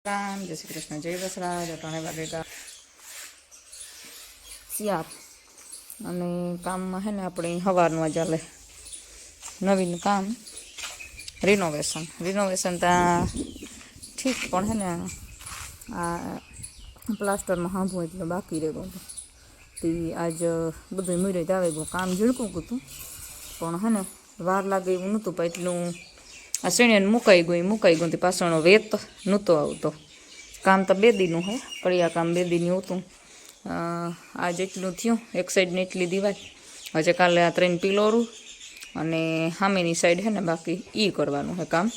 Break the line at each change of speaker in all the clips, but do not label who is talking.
રામ જય શ્રી કૃષ્ણ જય દસરાજ અટાણે વાગેગા શિયાર અને કામમાં હે ને આપણે સવારનું આ ચાલે નવીન કામ રિનોવેશન રિનોવેશન ત્યાં ઠીક પણ હે ને આ પ્લાસ્ટરમાં સાંભળું એટલે બાકી રહી ગયું તે આજ બધું મીરે જ આવે ગયું કામ ઝીણકું હતું પણ હે ને વાર લાગે એવું નહોતું પણ એટલું આ શ્રેણીને મુકાઈ ગયું મુકાઈ ગયું પાછળનો વેત નહોતો આવતો. કામ તો બે દીનું હે કડિયા કામ બે દીનું હતું. આ આજ એટલું થયું, એક સાઈડની એટલી દિવાલ. હજે કાલે આ ત્રણ પિલોરું અને સામેની સાઈડ હે ને બાકી એ કરવાનું હે કામ.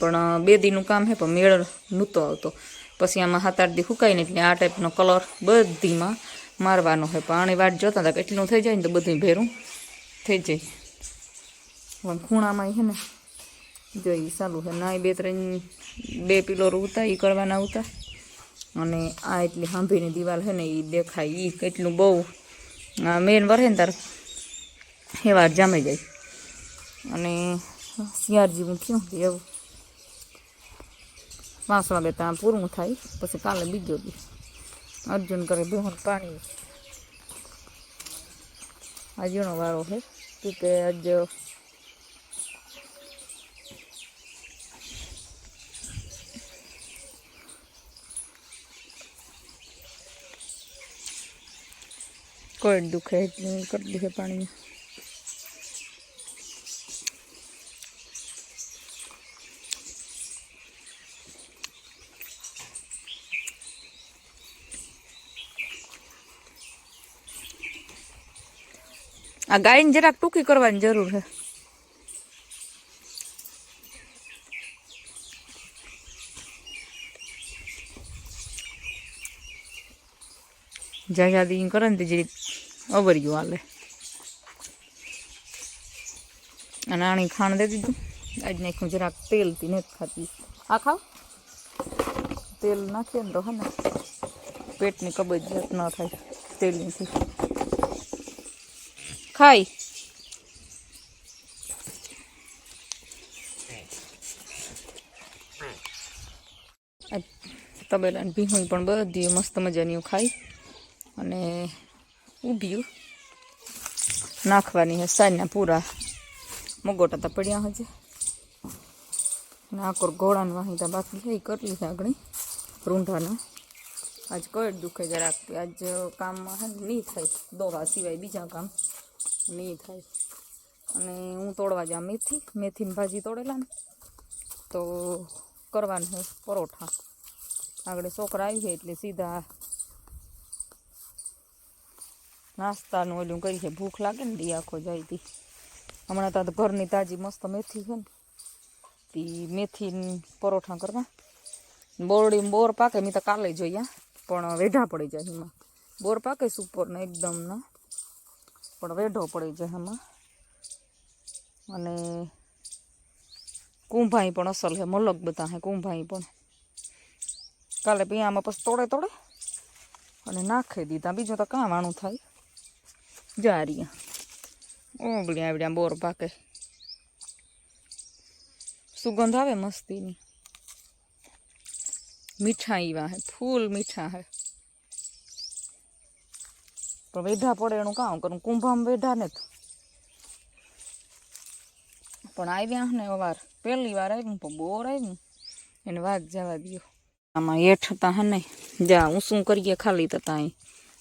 પણ બે દીનું કામ હે, પણ મેળ નહોતો આવતો. પછી આમાં સાત આઠ દી સુકાઈને એટલે આ ટાઈપનો કલર બધીમાં મારવાનો હોય પણ વાટ જોતા હતા કે એટલું થઈ જાય ને તો બધું ભેરું થઈ જાય. ખૂણામાં હે ને જો ઈ ચાલુ છે ના ઈ બે ત્રણ બે પિલોર ઉતા એ કરવાના ઉતા અને આ એટલી સાંભળીની દિવાલ છે ને એ દેખાય એ કેટલું બહુ મેન વરે ને તાર હેવાર જામી જાય અને શિયાળ જેવું થયું કે એવું પાંચ વાગે ત્યાં પૂરું થાય પછી કાલે બીજો દી અર્જુન કરે બેહોન પાણી આજનો વારો છે તું કે આજ કોઈ દુખે એટલે કરી દીધે પાણી આ ગાયને જરાક ટૂંકી કરવાની જરૂર છે જ્યાં જ્યાં કરે ને તે જરીક અવર્યું હાલે અને આણી ખાણ દે દીધું આજ નાખ્યું જરાક તેલથી નથી ખાતી આ ખાવ તેલ નાખીએ ને તો હે ને પેટની કબજિયાત ન થાય તેલનીથી ખાઈ આ તબેલાની ભીહું પણ બધી મસ્ત મજાની ખાઈ અને ઊભ્યું નાખવાની હે, સાઈના પૂરા મગોટા તો પડ્યા હજે. નાકોર ઘોડાને વાહીતા બાકી થઈ કરી છે આગળ રૂંઢાના. આજ કોઈ દુખે જરાક, આજ કામ હે નહીં થાય. દોવા સિવાય બીજા કામ નહીં થાય. અને હું તોડવા જાઉં મેથી, મેથીની ભાજી તોડેલા ને તો કરવાનું છે પરોઠા. આગળ છોકરા આવી છે એટલે સીધા નાસ્તાનું ઓલું કરી છે ભૂખ લાગે ને દી આખો જાય તી હમણાં તો આ તો ઘરની તાજી મસ્ત મેથી છે ને તી મેથી પરોઠા કરવા બોરડી બોર પાકે મેં તો કાલે જોયા પણ વેઢા પડી જાય એમાં બોર પાકે સુપર ને એકદમ ના પણ વેઢો પડી જાય એમાં અને કુંભાઈ પણ અસલ છે મલક બધા હે કુંભાઈ પણ કાલે પીયામાં પછી તોડે તોડે અને નાખી દીધા બીજું તો કાં વાણું થાય જારિયા ઓગળી આવડ્યા બોર પાકે સુગંધ આવે મસ્તીની મીઠા એવા હે ફૂલ મીઠા હે પણ વેઢા પડે એનું કામ કરું કુંભામાં વેઢા ને તો પણ આવ્યા ને વાર પહેલી વાર આવ્યું પણ બોર આવ્યું એને વાઘ જવા દો આમાં હેઠ તા હે ને જા હું શું કરીએ ખાલી તો ત્યાં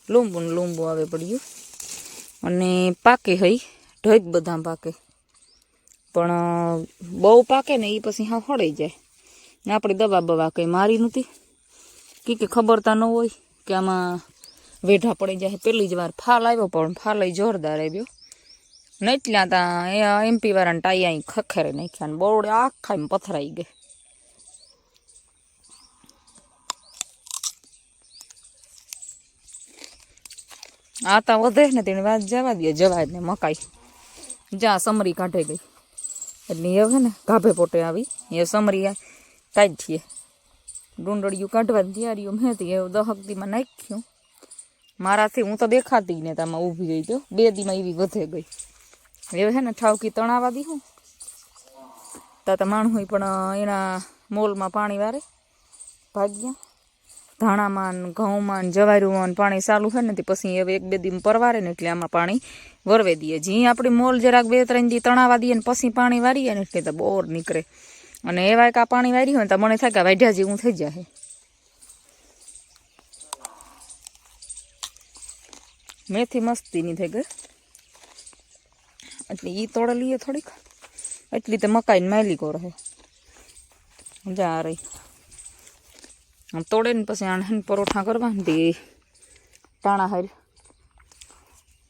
લીંબુ ને લીંબુ આવે પડ્યું અને પાકે હઈ ઢગ બધા પાકે. પણ બહુ પાકે ને એ પછી હા હળાઈ જાય. ને આપણે દવા બવા કંઈ મારી નહોતી. કે કે ખબર તા ન હોય કે આમાં વેઢા પડી જાય. પહેલી જ વાર ફાલ આવ્યો, પણ ફાલ જોરદાર આવ્યો. નહીં ત્યાં ત્યાં એમપી વાળાને ટાઈ ખખેરે નાખ્યા ને બોરડે આખા એમ પથરાઈ ગઈ. આ તા વધે ને તેને વાત જવા દે જવા ને મકાઈ. જ્યાં સમરી કાઢે ગઈ. એટલે એ હવે ને ગાભે પોટે આવી. એ સમરી કાઢીએ ડુંડળિયું કાઢવાની તૈયારીઓ મેં હતી એવું દહકદીમાં નાખ્યું. મારાથી હું તો દેખાતી ને તામાં ઊભી ગઈ તો બે દીમાં એવી વધે ગઈ. હવે હે ને ઠાવકી તણાવા દી હું. તા તો માણું પણ એના મોલમાં પાણી વારે. ભાગ્યા. ધાણામાં ઘઉંમાં જવારીમાં પાણી ચાલુ થાય ને પછી હવે એક બે દી પરવારે ને એટલે આમાં પાણી વરવી દઈએ. જી આપણી મોલ જરાક બે ત્રણ દી તણાવા દઈએ ને પછી પાણી વારીએ ને એટલે તો બોર નીકળે. અને એવા આ પાણી વારી હોય તો મને થાય કે વાઢ્યા જેવું થઈ જાય મેથી મસ્તીની થઈ ગઈ. એટલે એ તોડે લઈએ થોડીક. એટલી તો મકાઈને માયલી રહે જા આ રહી તોડે ને પછી આણે પરોઠા કરવા ને તે ટાણા હારી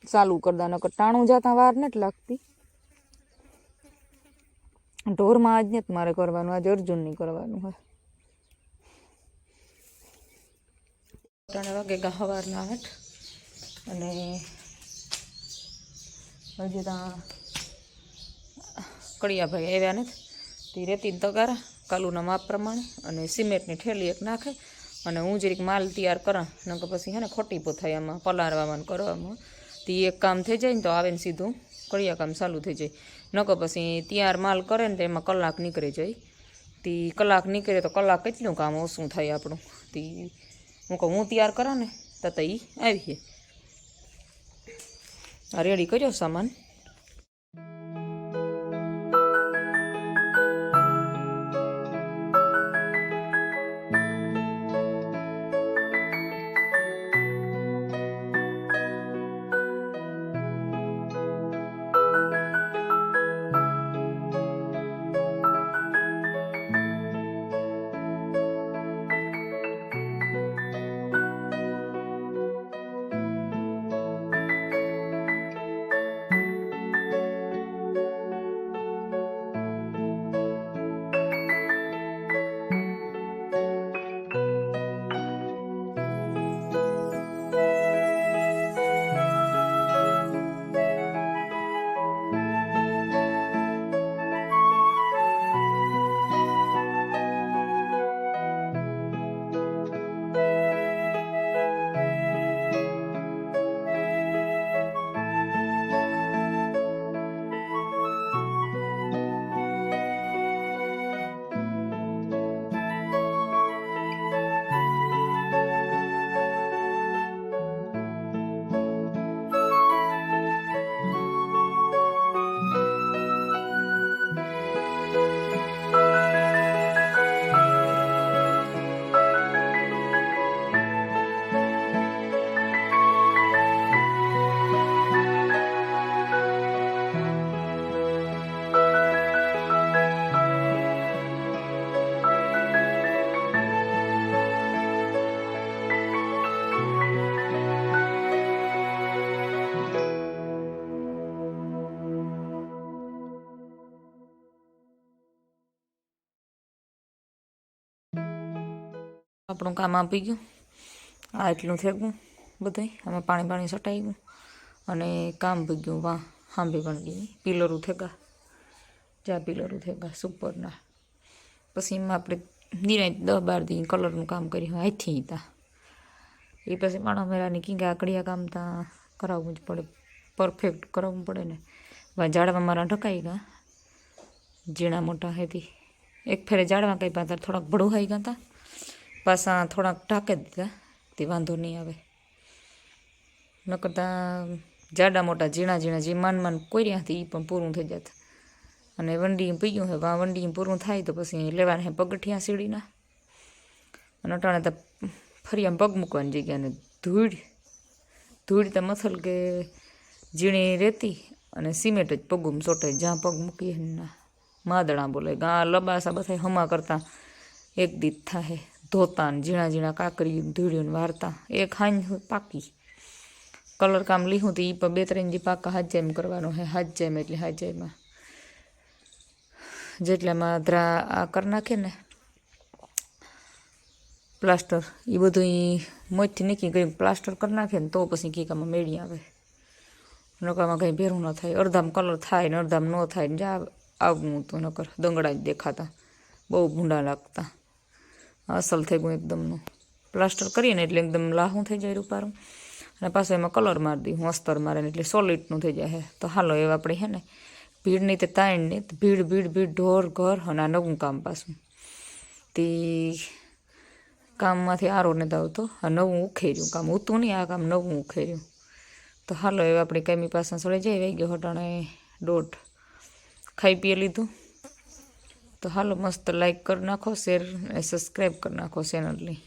ચાલુ કરતા નકર ટાણું જતા વાર નથી લાગતી. ઢોરમાં આજ નથી મારે કરવાનું, આજે અર્જુન નહીં કરવાનું હોય. ત્રણ વાગે ગાહવારના આઠ અને હજી ત્યાં કડિયાભાઈ આવ્યા નથી. તે રેતી તગારા. કાલુના માપ પ્રમાણે અને સિમેન્ટની ઠેલી એક નાખે અને હું જરીક માલ તૈયાર કરા, નકર પછી હે ને ખોટી થાય આમાં પલાળવામાં કરવામાં. તે એક કામ થઈ જાય ને તો આવે ને સીધું કળિયા કામ ચાલુ થઈ જાય. નકર પછી તૈયાર માલ કરે ને તો એમાં કલાક નીકળી જાય. તે કલાક નીકળે તો કલાક કેટલું કામ ઓછું થાય આપણું. તે હું કહું, હું તૈયાર કરા ને તો એ આવીએ. આ રેડી કર્યો સામાન. આપણું કામ આપી ગયું આ એટલું થઈ ગયું બધું આમાં પાણી પાણી સટાઈ ગયું અને કામ ભી ગયું વાહ હાંભી પણ ગઈ પિલરું થેગા જ્યાં પિલરું થેગા સુપરના પછી એમાં આપણે નિરાંત દસ બાર દી કલરનું કામ કર્યું હાથથી તા એ પછી માણસ મેળાની કી આકડિયા કામ ત્યાં કરાવવું જ પડે પરફેક્ટ કરાવવું પડે ને વા ઝાડવા મારા ઢકાઈ ગયા ઝીણા મોટા હેતી એક ફેરે ઝાડવા કઈ પાતા થોડાક ભડુહાઈ ગયા હતા પાછા થોડાક ઢાંકી દીધા. તે વાંધો નહીં આવે. નકરતા જાડા મોટા ઝીણા ઝીણા જે માન માન કોર્યાથી એ પણ પૂરું થઈ જતા. અને વંડી પીયું હે વા વંડી પૂરું થાય તો પછી લેવાના હે પગઠિયા સીડીના. અને અટાણે તો ફરી આમ પગ મૂકવાની જગ્યા અને ધૂળ ધૂળ તો મથલ કે ઝીણી રેતી અને સિમેન્ટ જ પગુમ સોટે જ્યાં પગ મૂકીએ ના માદણા બોલે, ગા, લબાસા બધા હમા કરતા, એક દીત થાય ધોતા ને ઝીણા ઝીણા કાકરી ધૂળ્યું વારતા એક હાંજ પાકી કલર કામ લીધું તો એ પણ બે ત્રણ જી પાકા હાથ જેમ કરવાનો હે હાથ જેમ એટલે હાથ જેમાં જેટલામાં ધ્રા આ કરી નાખે ને પ્લાસ્ટર એ બધું મોજથી નીકળી ગઈ પ્લાસ્ટર કરી નાખે ને તો પછી કીકામાં મેળી આવે નકામાં કંઈ ભેરું ન થાય અડધામ કલર થાય ને અડધામ ન થાય ને જા આવવું તો નકર દંગડા જ દેખાતા બહુ ભૂંડા લાગતા અસલ થઈ ગયું એકદમનું પ્લાસ્ટર કરીને એટલે એકદમ લાહું થઈ જાય રૂપારું. અને પાછો એમાં કલર મારી દઈ હું અસ્તર મારે એટલે સોલિડનું થઈ જાય હે. તો હાલો, એ આપણે હે ને ભીડની તે તાણની ભીડ ભીડ ભીડ, ઢોર, ઘર અને આ નવું કામ પાછું. તે કામમાંથી આરો ને આવતો, આ નવું ઉખેર્યું કામ. ઉતું નહીં આ કામ, નવું ઉખેર્યું. તો હાલો એવા આપણે કેમી પાસે સળે જઈ વાગ્યો હટાણે દોઢ. ખાઈ પીએ લીધું. તો હાલો મસ્ત લાઈક કરી નાખો શેર સબસ્ક્રાઈબ કરી નાખો ચેનલની